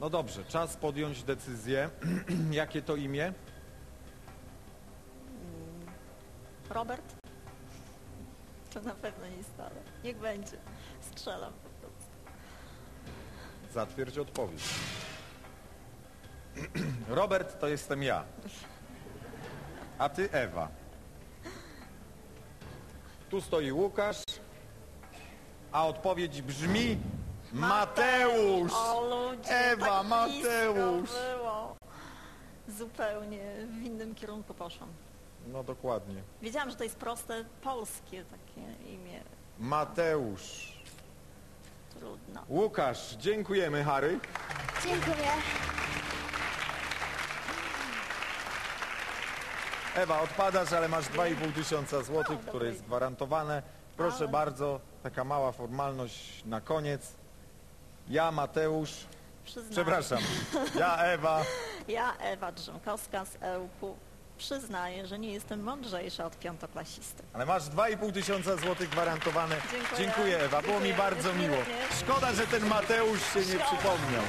No dobrze, czas podjąć decyzję. Jakie to imię? Robert? To na pewno nie stale. Niech będzie. Strzelam po prostu. Zatwierdź odpowiedź. Robert to jestem ja. A ty Ewa. Tu stoi Łukasz. A odpowiedź brzmi Mateusz. O ludzie, Ewa, tak Mateusz. blisko było. Zupełnie w innym kierunku poszłam. No dokładnie. Wiedziałam, że to jest proste, polskie takie imię. Mateusz. Trudno. Łukasz, dziękujemy Harry. Dziękuję. Ewa, odpadasz, ale masz 2,5 tysiąca złotych, No, które jest gwarantowane. Proszę Ale- bardzo, taka mała formalność na koniec. Ja, Mateusz, Przyznaję. przepraszam, ja, Ewa, Ja, Ewa Drzemkowska z EUP-u, przyznaję, że nie jestem mądrzejsza od piątoklasisty. ale masz 2,5 tysiąca złotych gwarantowane. Dziękuję. Dziękuję, Ewa, było mi Dziękuję. bardzo mi miło. również. Szkoda, że ten Mateusz się nie przypomniał.